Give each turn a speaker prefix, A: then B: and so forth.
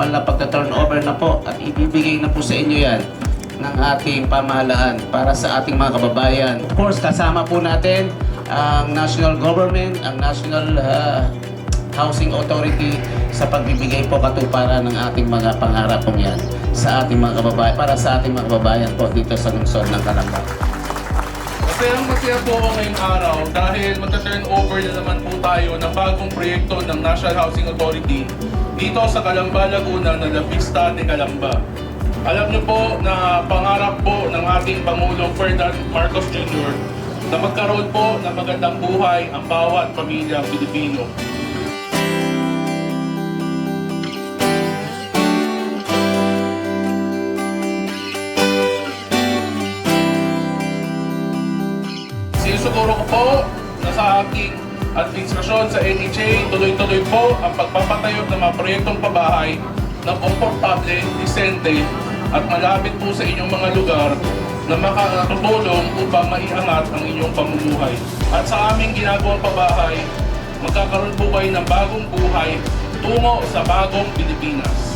A: formal na pagka-turnover na po at ibibigay na po sa inyo yan ng ating pamahalaan para sa ating mga kababayan. Of course, kasama po natin ang national government, ang national ah, housing authority sa pagbibigay po katuparan ng ating mga pangarap pong yan sa ating mga kababayan, para sa ating mga kababayan po dito sa lungsod ng Calamba.
B: Masayang masaya po ako ngayong araw dahil magta-turn over na naman po tayo ng bagong proyekto ng National Housing Authority dito sa Calamba, Laguna na La Vista de Calamba. Alam niyo po na pangarap po ng ating Pangulo Ferdinand Marcos Jr. na magkaroon po ng magandang buhay ang bawat pamilyang Pilipino. Sinusuguro ko po na sa aking administrasyon sa NHA, tuloy-tuloy po ang pagpapatayo ng mga proyektong pabahay na komportable, disente at malapit po sa inyong mga lugar na makakatulong upang maiangat ang inyong pamumuhay. At sa aming ginagawang pabahay, magkakaroon po kayo ng bagong buhay tungo sa bagong Pilipinas.